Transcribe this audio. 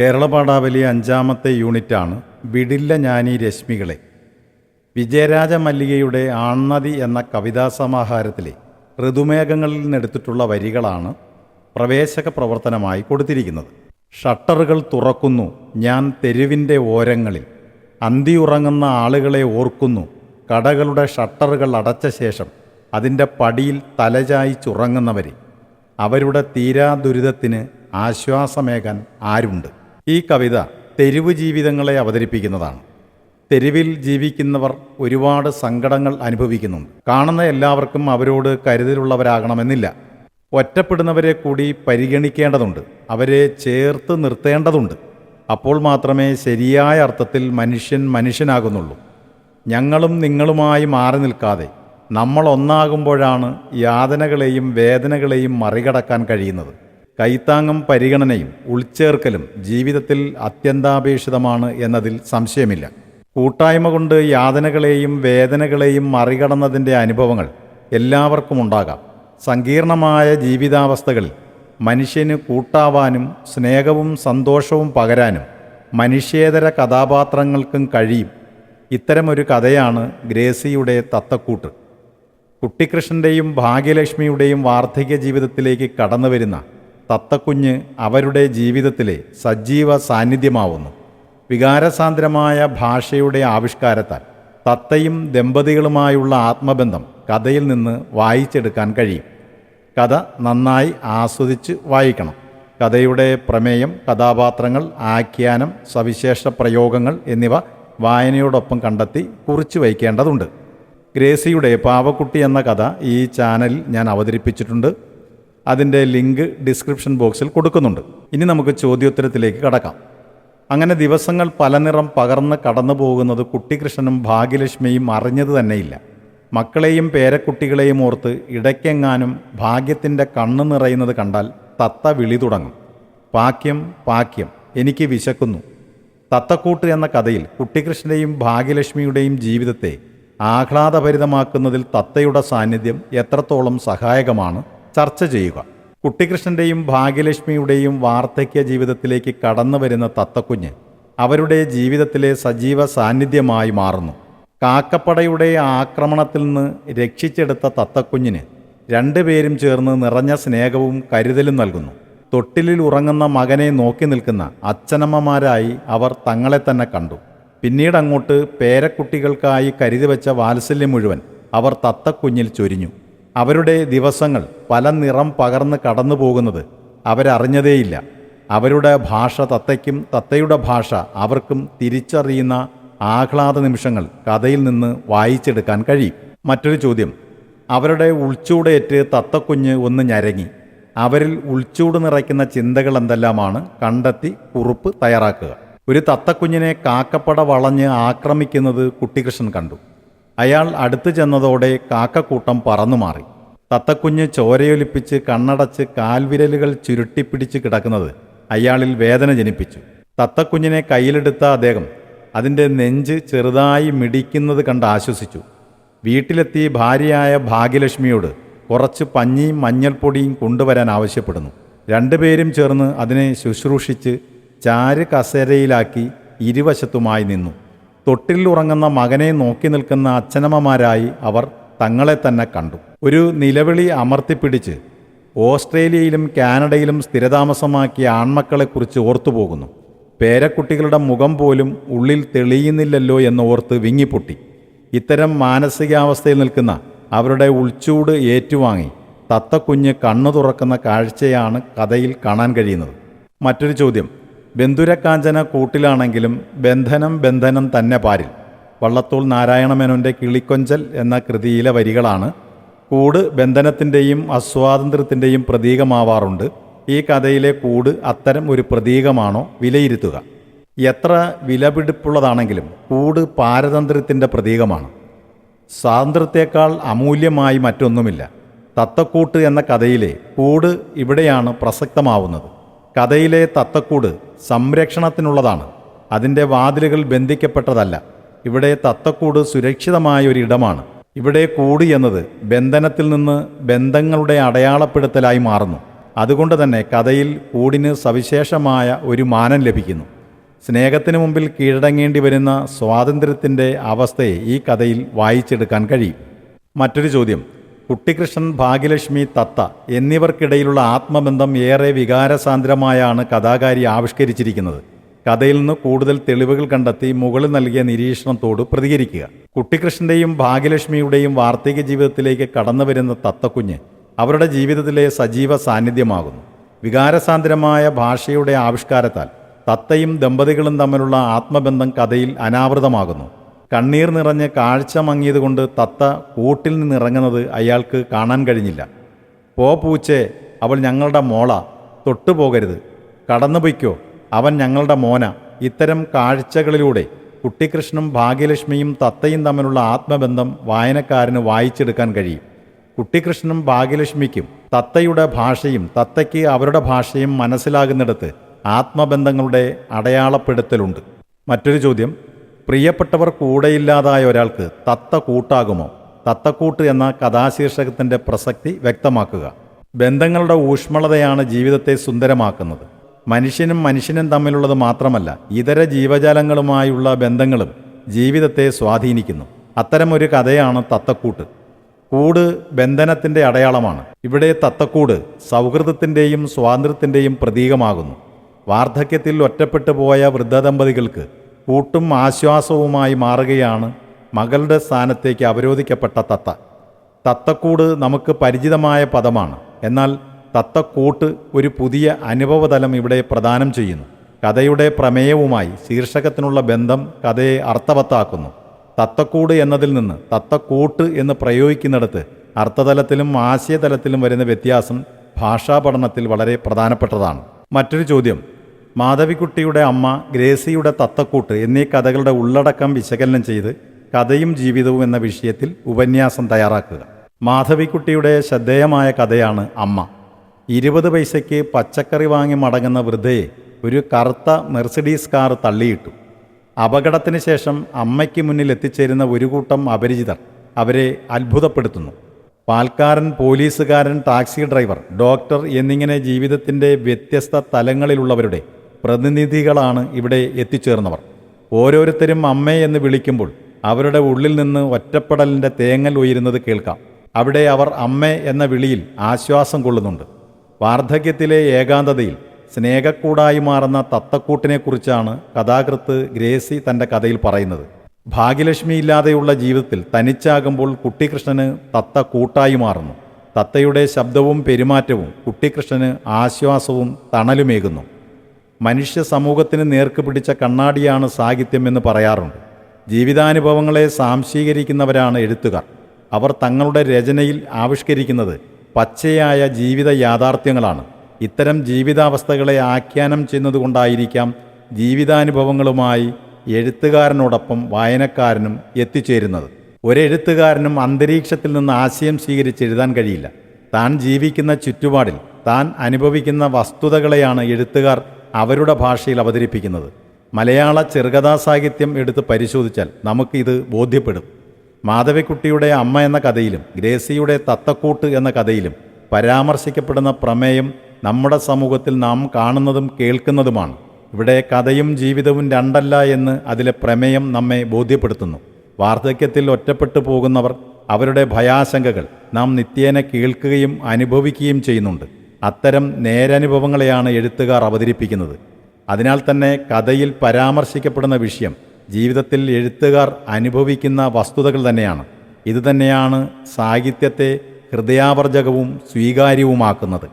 കേരള പാഠാവലി അഞ്ചാമത്തെ യൂണിറ്റാണ് വിടില്ല ഞാനീ രശ്മികളെ. വിജയരാജ മല്ലികയുടെ ആൺനദി എന്ന കവിതാ സമാഹാരത്തിലെ ഋതുമേഘങ്ങളിൽ നിന്നെടുത്തിട്ടുള്ള വരികളാണ് പ്രവേശക പ്രവർത്തനമായി കൊടുത്തിരിക്കുന്നത്. ഷട്ടറുകൾ തുറക്കുന്നു ഞാൻ തെരുവിന്റെ ഓരങ്ങളിൽ. അന്തിയുറങ്ങുന്ന ആളുകളെ ഓർക്കുന്നു കടകളുടെ ഷട്ടറുകൾ അടച്ച ശേഷം അതിന്റെ പടിയിൽ തലചായിച്ചുറങ്ങുന്നവരെ അവരുടെ തീരാ ദുരിതത്തിന് ആശ്വാസമേകാൻ ആരുണ്ട്? ഈ കവിത തെരുവ് ജീവിതങ്ങളെ അവതരിപ്പിക്കുന്നതാണ്. തെരുവിൽ ജീവിക്കുന്നവർ ഒരുപാട് സങ്കടങ്ങൾ അനുഭവിക്കുന്നുണ്ട്. കാണുന്ന എല്ലാവർക്കും അവരോട് കരുതലുള്ളവരാകണമെന്നില്ല. ഒറ്റപ്പെടുന്നവരെ കൂടി പരിഗണിക്കേണ്ടതുണ്ട്. അവരെ ചേർത്ത് നിർത്തേണ്ടതുണ്ട്. അപ്പോൾ മാത്രമേ ശരിയായ അർത്ഥത്തിൽ മനുഷ്യൻ മനുഷ്യനാകുന്നുള്ളൂ. ഞങ്ങളും നിങ്ങളുമായി മാറി നിൽക്കാതെ നമ്മൾ ഒന്നാകുമ്പോഴാണ് യാതനകളെയും വേദനകളെയും മറികടക്കാൻ കഴിയുന്നത്. കൈത്താങ്ങും പരിഗണനയും ഉൾച്ചേർക്കലും ജീവിതത്തിൽ അത്യന്താപേക്ഷിതമാണ് എന്നതിൽ സംശയമില്ല. കൂട്ടായ്മ കൊണ്ട് യാതനകളെയും വേദനകളെയും മറികടന്നതിന്റെ അനുഭവങ്ങൾ എല്ലാവർക്കും ഉണ്ടാകാം. സങ്കീർണമായ ജീവിതാവസ്ഥകളിൽ മനുഷ്യന് കൂട്ടാവാനും സ്നേഹവും സന്തോഷവും പകരാനും മനുഷ്യേതര കഥാപാത്രങ്ങൾക്കും കഴിയും. ഇത്തരമൊരു കഥയാണ് ഗ്രേസിയുടെ തത്തക്കൂട്ട്. കുട്ടിക്കൃഷ്ണന്റെയും ഭാഗ്യലക്ഷ്മിയുടെയും വാർദ്ധക്യ ജീവിതത്തിലേക്ക് കടന്നു വരുന്ന തത്തക്കുഞ്ഞ് അവരുടെ ജീവിതത്തിലെ സജീവ സാന്നിധ്യമാവുന്നു. വികാരസാന്ദ്രമായ ഭാഷയുടെ ആവിഷ്കാരത്താൽ തത്തയും ദമ്പതികളുമായുള്ള ആത്മബന്ധം കഥയിൽ നിന്ന് വായിച്ചെടുക്കാൻ കഴിയും. കഥ നന്നായി ആസ്വദിച്ച് വായിക്കണം. കഥയുടെ പ്രമേയം കഥാപാത്രങ്ങൾ ആഖ്യാനം സവിശേഷ പ്രയോഗങ്ങൾ എന്നിവ വായനയോടൊപ്പം കണ്ടെത്തി കുറിച്ചു വയ്ക്കേണ്ടതുണ്ട്. ഗ്രേസിയുടെ പാവക്കുട്ടി എന്ന കഥ ഈ ചാനലിൽ ഞാൻ അവതരിപ്പിച്ചിട്ടുണ്ട്. അതിന്റെ ലിങ്ക് ഡിസ്ക്രിപ്ഷൻ ബോക്സിൽ കൊടുക്കുന്നുണ്ട്. ഇനി നമുക്ക് ചോദ്യോത്തരത്തിലേക്ക് കടക്കാം. അങ്ങനെ ദിവസങ്ങൾ പല നിറം പകർന്ന് കടന്നു പോകുന്നത് കുട്ടികൃഷ്ണനും ഭാഗ്യലക്ഷ്മിയും അറിഞ്ഞത് തന്നെയില്ല. മക്കളെയും പേരക്കുട്ടികളെയും ഓർത്ത് ഇടയ്ക്കെങ്ങാനും ഭാഗ്യത്തിന്റെ കണ്ണ് നിറയുന്നത് കണ്ടാൽ തത്ത വിളി തുടങ്ങും. പാക്യം പാക്യം എനിക്ക് വിശക്കുന്നു. തത്തക്കൂട്ട് എന്ന കഥയിൽ കുട്ടികൃഷ്ണന്റെയും ഭാഗ്യലക്ഷ്മിയുടെയും ജീവിതത്തെ ആഹ്ലാദഭരിതമാക്കുന്നതിൽ തത്തയുടെ സാന്നിധ്യം എത്രത്തോളം സഹായകമാണ് ചർച്ച ചെയ്യുക. കുട്ടികൃഷ്ണന്റെയും ഭാഗ്യലക്ഷ്മിയുടെയും വാർദ്ധക്യ ജീവിതത്തിലേക്ക് കടന്നു വരുന്ന തത്തക്കുഞ്ഞ് അവരുടെ ജീവിതത്തിലെ സജീവ സാന്നിധ്യമായി മാറുന്നു. കാക്കപ്പടയുടെ ആക്രമണത്തിൽ നിന്ന് രക്ഷിച്ചെടുത്ത തത്തക്കുഞ്ഞിന് രണ്ടുപേരും ചേർന്ന് നിറഞ്ഞ സ്നേഹവും കരുതലും നൽകുന്നു. തൊട്ടിലിൽ ഉറങ്ങുന്ന മകനെ നോക്കി നിൽക്കുന്ന അച്ഛനമ്മമാരായി അവർ തങ്ങളെ തന്നെ കണ്ടു. പിന്നീട് അങ്ങോട്ട് പേരക്കുട്ടികൾക്കായി കരുതി വെച്ച വാത്സല്യം മുഴുവൻ അവർ തത്തക്കുഞ്ഞിൽ ചൊരിഞ്ഞു. അവരുടെ ദിവസങ്ങൾ പല നിറം പകർന്ന് കടന്നു പോകുന്നത് അവരറിഞ്ഞതേയില്ല. അവരുടെ ഭാഷ തത്തയ്ക്കും തത്തയുടെ ഭാഷ അവർക്കും തിരിച്ചറിയുന്ന ആഹ്ലാദ നിമിഷങ്ങൾ കഥയിൽ നിന്ന് വായിച്ചെടുക്കാൻ കഴിയും. മറ്റൊരു ചോദ്യം. അവരുടെ ഉൾച്ചൂടേറ്റ് തത്തക്കുഞ്ഞ് ഒന്ന് ഞരങ്ങി. അവരിൽ ഉൾച്ചൂട് നിറയ്ക്കുന്ന ചിന്തകൾ എന്തെല്ലാമാണ്? കണ്ടെത്തി കുറിപ്പ് തയ്യാറാക്കുക. ഒരു തത്തക്കുഞ്ഞിനെ കാക്കപ്പട വളഞ്ഞ് ആക്രമിക്കുന്നത് കുട്ടികൃഷ്ണൻ കണ്ടു. അയാൾ അടുത്തു ചെന്നതോടെ കാക്കക്കൂട്ടം പറന്നു മാറി തത്തക്കുഞ്ഞ് ചോരയൊലിപ്പിച്ച് കണ്ണടച്ച് കാൽവിരലുകൾ ചുരുട്ടിപ്പിടിച്ച് കിടക്കുന്നത് അയാളിൽ വേദന ജനിപ്പിച്ചു. തത്തക്കുഞ്ഞിനെ കയ്യിലെടുത്ത അദ്ദേഹം അതിന്റെ നെഞ്ച് ചെറുതായി മിടിക്കുന്നത് കണ്ട് ആശ്വസിച്ചു. വീട്ടിലെത്തി ഭാര്യയായ ഭാഗ്യലക്ഷ്മിയോട് കുറച്ച് പഞ്ഞിയും മഞ്ഞൾപ്പൊടിയും കൊണ്ടുവരാൻ ആവശ്യപ്പെടുന്നു. രണ്ടുപേരും ചേർന്ന് അതിനെ ശുശ്രൂഷിച്ച് ചാര് കസേരയിലാക്കി ഇരുവശത്തുമായി നിന്നു. തൊട്ടിൽ ഉറങ്ങുന്ന മകനെ നോക്കി നിൽക്കുന്ന അച്ഛനമ്മമാരായി അവർ തങ്ങളെ തന്നെ കണ്ടു. ഒരു നിലവിളി അമർത്തിപ്പിടിച്ച് ഓസ്ട്രേലിയയിലും കാനഡയിലും സ്ഥിരതാമസമാക്കിയ ആൺമക്കളെക്കുറിച്ച് ഓർത്തുപോകുന്നു. പേരക്കുട്ടികളുടെ മുഖം പോലും ഉള്ളിൽ തെളിയുന്നില്ലല്ലോ എന്ന് ഓർത്ത് വിങ്ങിപ്പൊട്ടി. ഇത്തരം മാനസികാവസ്ഥയിൽ നിൽക്കുന്ന അവരുടെ ഉൾച്ചൂട് ഏറ്റുവാങ്ങി തത്തക്കുഞ്ഞ് കണ്ണു തുറക്കുന്ന കാഴ്ചയാണ് കഥയിൽ കാണാൻ കഴിയുന്നത്. മറ്റൊരു ചോദ്യം. ബന്ധുരക്കാഞ്ചന കൂട്ടിലാണെങ്കിലും ബന്ധനം ബന്ധനം തന്നെ പാരിൽ. വള്ളത്തോൾ നാരായണമേനോന്റെ കിളിക്കൊഞ്ചൽ എന്ന കൃതിയിലെ വരികളാണ് കൂട് ബന്ധനത്തിന്റെയും അസ്വാതന്ത്ര്യത്തിന്റെയും പ്രതീകമാവാറുണ്ട്. ഈ കഥയിലെ കൂട് അത്തരം ഒരു പ്രതീകമാണോ വിലയിരുത്തുക. എത്ര വിലപിടിപ്പുള്ളതാണെങ്കിലും കൂട് പാരതന്ത്ര്യത്തിന്റെ പ്രതീകമാണ്. സ്വാതന്ത്ര്യത്തെക്കാൾ അമൂല്യമായി മറ്റൊന്നുമില്ല. തത്തക്കൂട്ട് എന്ന കഥയിലെ കൂട് ഇവിടെയാണ് പ്രസക്തമാവുന്നത്. കഥയിലെ തത്തക്കൂട് സംരക്ഷണത്തിനുള്ളതാണ്. അതിന്റെ വാതിലുകൾ ബന്ധിക്കപ്പെട്ടതല്ല. ഇവിടെ തത്തക്കൂട് സുരക്ഷിതമായ ഒരു ഇടമാണ്. ഇവിടെ കൂട് എന്നത് ബന്ധനത്തിൽ നിന്ന് ബന്ധങ്ങളുടെ അടയാളപ്പെടുത്തലായി മാറുന്നു. അതുകൊണ്ട് തന്നെ കഥയിൽ കൂടിന് സവിശേഷമായ ഒരു മാനം ലഭിക്കുന്നു. സ്നേഹത്തിന് മുമ്പിൽ കീഴടങ്ങേണ്ടി വരുന്ന സ്വാതന്ത്ര്യത്തിന്റെ അവസ്ഥയെ ഈ കഥയിൽ വായിച്ചെടുക്കാൻ കഴിയും. മറ്റൊരു ചോദ്യം. കുട്ടിക്കൃഷ്ണൻ ഭാഗ്യലക്ഷ്മി തത്ത എന്നിവർക്കിടയിലുള്ള ആത്മബന്ധം ഏറെ വികാരസാന്ദ്രമായാണ് കഥാകാരി ആവിഷ്കരിച്ചിരിക്കുന്നത്. കഥയിൽ നിന്ന് കൂടുതൽ തെളിവുകൾ കണ്ടെത്തി മുകളിൽ നൽകിയ നിരീക്ഷണത്തോട് പ്രതികരിക്കുക. കുട്ടികൃഷ്ണന്റെയും ഭാഗ്യലക്ഷ്മിയുടെയും വാർത്തക ജീവിതത്തിലേക്ക് കടന്നു വരുന്ന തത്തക്കുഞ്ഞ് അവരുടെ ജീവിതത്തിലെ സജീവ സാന്നിധ്യമാകുന്നു. വികാരസാന്ദ്രമായ ഭാഷയുടെ ആവിഷ്കാരത്താൽ തത്തയും ദമ്പതികളും തമ്മിലുള്ള ആത്മബന്ധം കഥയിൽ അനാവൃതമാകുന്നു. കണ്ണീർ നിറഞ്ഞ് കാഴ്ച മങ്ങിയതുകൊണ്ട് തത്ത കൂട്ടിൽ നിന്നിറങ്ങുന്നത് അയാൾക്ക് കാണാൻ കഴിഞ്ഞില്ല. പോ പൂച്ചേ അവൾ ഞങ്ങളുടെ മോള തൊട്ടുപോകരുത് കടന്നുപോയ്ക്കോ അവൻ ഞങ്ങളുടെ മോന. ഇത്തരം കാഴ്ചകളിലൂടെ കുട്ടിക്കൃഷ്ണനും ഭാഗ്യലക്ഷ്മിയും തത്തയും തമ്മിലുള്ള ആത്മബന്ധം വായനക്കാരന് വായിച്ചെടുക്കാൻ കഴിയും. കുട്ടിക്കൃഷ്ണനും ഭാഗ്യലക്ഷ്മിക്കും തത്തയുടെ ഭാഷയും തത്തയ്ക്ക് അവരുടെ ഭാഷയും മനസ്സിലാകുന്നിടത്ത് ആത്മബന്ധങ്ങളുടെ അടയാളപ്പെടുത്തലുണ്ട്. മറ്റൊരു ചോദ്യം പ്രിയപ്പെട്ടവർ കൂടെയില്ലാതായ ഒരാൾക്ക് തത്ത കൂട്ടാകുമോ? തത്തക്കൂട്ട് എന്ന കഥാശീർഷകത്തിന്റെ പ്രസക്തി വ്യക്തമാക്കുക. ബന്ധങ്ങളുടെ ഊഷ്മളതയാണ് ജീവിതത്തെ സുന്ദരമാക്കുന്നത്. മനുഷ്യനും മനുഷ്യനും തമ്മിലുള്ളത് മാത്രമല്ല ഇതര ജീവജാലങ്ങളുമായുള്ള ബന്ധങ്ങളും ജീവിതത്തെ സ്വാധീനിക്കുന്നു. അത്തരമൊരു കഥയാണ് തത്തക്കൂട്ട്. കൂട് ബന്ധനത്തിന്റെ അടയാളമാണ്. ഇവിടെ തത്തക്കൂട് സൗഹൃദത്തിന്റെയും സ്വാതന്ത്ര്യത്തിന്റെയും പ്രതീകമാകുന്നു. വാർദ്ധക്യത്തിൽ ഒറ്റപ്പെട്ടു പോയ വൃദ്ധദമ്പതികൾക്ക് കൂട്ടും ആശ്വാസവുമായി മാറുകയാണ് മകളുടെ സ്ഥാനത്തേക്ക് അവരോധിക്കപ്പെട്ട തത്ത. തത്തക്കൂട് നമുക്ക് പരിചിതമായ പദമാണ്. എന്നാൽ തത്തക്കൂട്ട് ഒരു പുതിയ അനുഭവതലം ഇവിടെ പ്രദാനം ചെയ്യുന്നു. കഥയുടെ പ്രമേയവുമായി ശീർഷകത്തിനുള്ള ബന്ധം കഥയെ അർത്ഥവത്താക്കുന്നു. തത്തക്കൂട് എന്നതിൽ നിന്ന് തത്തക്കൂട്ട് എന്ന് പ്രയോഗിക്കുന്നിടത്ത് അർത്ഥതലത്തിലും ആശയതലത്തിലും വരുന്ന വ്യത്യാസം ഭാഷാ പഠനത്തിൽ വളരെ പ്രധാനപ്പെട്ടതാണ്. മറ്റൊരു ചോദ്യം. മാധവിക്കുട്ടിയുടെ അമ്മ ഗ്രേസിയുടെ തത്തക്കൂട്ട് എന്നീ കഥകളുടെ ഉള്ളടക്കം വിശകലനം ചെയ്ത് കഥയും ജീവിതവും എന്ന വിഷയത്തിൽ ഉപന്യാസം തയ്യാറാക്കുക. മാധവിക്കുട്ടിയുടെ ശ്രദ്ധേയമായ കഥയാണ് അമ്മ. ഇരുപത് പൈസയ്ക്ക് പച്ചക്കറി വാങ്ങി മടങ്ങുന്ന വൃദ്ധയെ ഒരു കറുത്ത മെർസിഡീസ് കാർ തള്ളിയിട്ടു. അപകടത്തിന് ശേഷം അമ്മയ്ക്ക് മുന്നിൽ എത്തിച്ചേരുന്ന ഒരു കൂട്ടം അപരിചിതർ അവരെ അത്ഭുതപ്പെടുത്തുന്നു. പാൽക്കാരൻ പോലീസുകാരൻ ടാക്സി ഡ്രൈവർ ഡോക്ടർ എന്നിങ്ങനെ ജീവിതത്തിന്റെ വ്യത്യസ്ത തലങ്ങളിലുള്ളവരുടെ പ്രതിനിധികളാണ് ഇവിടെ എത്തിച്ചേർന്നവർ. ഓരോരുത്തരും അമ്മേ എന്ന് വിളിക്കുമ്പോൾ അവരുടെ ഉള്ളിൽ നിന്ന് ഒറ്റപ്പെടലിന്റെ തേങ്ങൽ ഉയരുന്നത് കേൾക്കാം. അവിടെ അവർ അമ്മേ എന്ന വിളിയിൽ ആശ്വാസം കൊള്ളുന്നുണ്ട്. വാർദ്ധക്യത്തിലെ ഏകാന്തതയിൽ സ്നേഹക്കൂടായി മാറുന്ന തത്തക്കൂട്ടിനെക്കുറിച്ചാണ് കഥാകൃത്ത് ഗ്രേസി തന്റെ കഥയിൽ പറയുന്നത്. ഭാഗ്യലക്ഷ്മി ഇല്ലാതെയുള്ള ജീവിതത്തിൽ തനിച്ചാകുമ്പോൾ കുട്ടിക്കൃഷ്ണന് തത്ത കൂട്ടായി മാറുന്നു. തത്തയുടെ ശബ്ദവും പെരുമാറ്റവും കുട്ടിക്കൃഷ്ണന് ആശ്വാസവും തണലുമേകുന്നു. മനുഷ്യ സമൂഹത്തിന് നേർക്ക് പിടിച്ച കണ്ണാടിയാണ് സാഹിത്യം എന്ന് പറയാറുണ്ട്. ജീവിതാനുഭവങ്ങളെ സാംശീകരിക്കുന്നവരാണ് എഴുത്തുകാർ. അവർ തങ്ങളുടെ രചനയിൽ ആവിഷ്കരിക്കുന്നത് പച്ചയായ ജീവിത യാഥാർത്ഥ്യങ്ങളാണ്. ഇത്തരം ജീവിതാവസ്ഥകളെ ആഖ്യാനം ചെയ്യുന്നതുകൊണ്ടായിരിക്കാം ജീവിതാനുഭവങ്ങളുമായി എഴുത്തുകാരനോടൊപ്പം വായനക്കാരനും എത്തിച്ചേരുന്നത്. ഒരെഴുത്തുകാരനും അന്തരീക്ഷത്തിൽ നിന്ന് ആശയം സ്വീകരിച്ച് എഴുതാൻ കഴിയില്ല. താൻ ജീവിക്കുന്ന ചുറ്റുപാടിൽ താൻ അനുഭവിക്കുന്ന വസ്തുതകളെയാണ് എഴുത്തുകാർ അവരുടെ ഭാഷയിൽ അവതരിപ്പിക്കുന്നത്. മലയാള ചെറുകഥാ സാഹിത്യം എടുത്ത് പരിശോധിച്ചാൽ നമുക്കിത് ബോധ്യപ്പെടും. മാധവിക്കുട്ടിയുടെ അമ്മ എന്ന കഥയിലും ഗ്രേസിയുടെ തത്തക്കൂട്ട് എന്ന കഥയിലും പരാമർശിക്കപ്പെടുന്ന പ്രമേയം നമ്മുടെ സമൂഹത്തിൽ നാം കാണുന്നതും കേൾക്കുന്നതുമാണ്. ഇവിടെ കഥയും ജീവിതവും രണ്ടല്ല എന്ന് അതിലെ പ്രമേയം നമ്മെ ബോധ്യപ്പെടുത്തുന്നു. വാർദ്ധക്യത്തിൽ ഒറ്റപ്പെട്ടു പോകുന്നവർ അവരുടെ ഭയാശങ്കകൾ നാം നിത്യേന കേൾക്കുകയും അനുഭവിക്കുകയും ചെയ്യുന്നുണ്ട്. അത്തരം നേരനുഭവങ്ങളെയാണ് എഴുത്തുകാർ അവതരിപ്പിക്കുന്നത്. അതിനാൽ തന്നെ കഥയിൽ പരാമർശിക്കപ്പെടുന്ന വിഷയം ജീവിതത്തിൽ എഴുത്തുകാർ അനുഭവിക്കുന്ന വസ്തുതകൾ തന്നെയാണ്. ഇതുതന്നെയാണ് സാഹിത്യത്തെ ഹൃദയാവർജകവും സ്വീകാര്യവുമാക്കുന്നത്.